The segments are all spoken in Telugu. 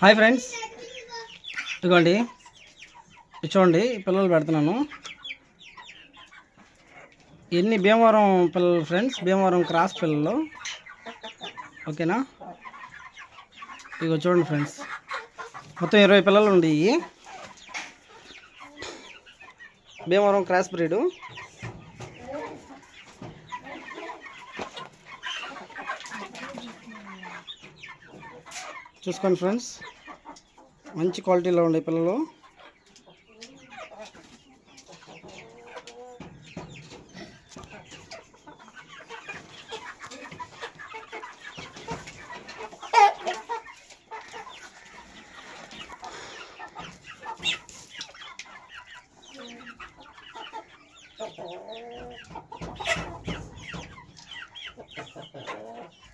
Hi friends. ఇదిగోండి. చూడండి పిల్లలు పెడుతున్నాను. ఎన్ని భీమవరం పిల్లలు ఫ్రెండ్స్? భీమవరం క్రాస్ పిల్లలు. ఓకేనా? ఇగో చూడండి ఫ్రెండ్స్. మొత్తం ఇరవై పిల్లలు ఉండి భీమవరం క్రాస్ బ్రీడు. చూసుకోండి ఫ్రెండ్స్. మంచి క్వాలిటీలో ఉండే పిల్లలు.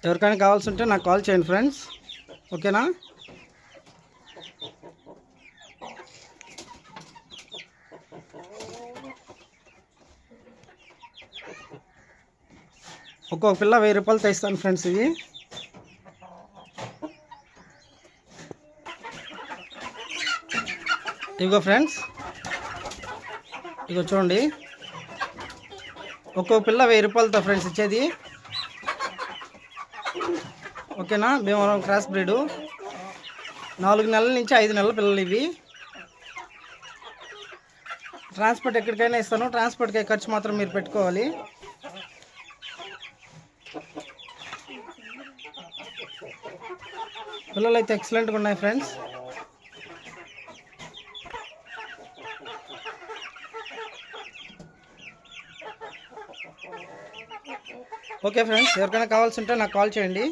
ఎవరికైనా కావాల్సి ఉంటే నాకు కాల్ చేయండి ఫ్రెండ్స్. ఓకేనా? ఒక్కొక్క పిల్ల వెయ్యి రూపాయలు తెస్తాను ఫ్రెండ్స్ ఇవి. ఇదిగో ఫ్రెండ్స్. ఇదిగో చూడండి. ఒక్కొక్క పిల్ల వెయ్యి రూపాయలతో ఫ్రెండ్స్ ఇచ్చేది. ఓకేనా? Bhimavaram cross breed. నాలుగు నెలల నుంచి ఐదు నెలల పిల్లలు ఇవి. ట్రాన్స్పోర్ట్ ఎక్కడికైనా ఇస్తాను. ట్రాన్స్పోర్ట్కి ఖర్చు మాత్రం మీరు పెట్టుకోవాలి. పిల్లలు అయితే ఎక్సలెంట్గా ఉన్నాయి ఫ్రెండ్స్. ఓకే ఫ్రెండ్స్ ఎవరికైనా కావాల్సి ఉంటే నాకు కాల్ చేయండి.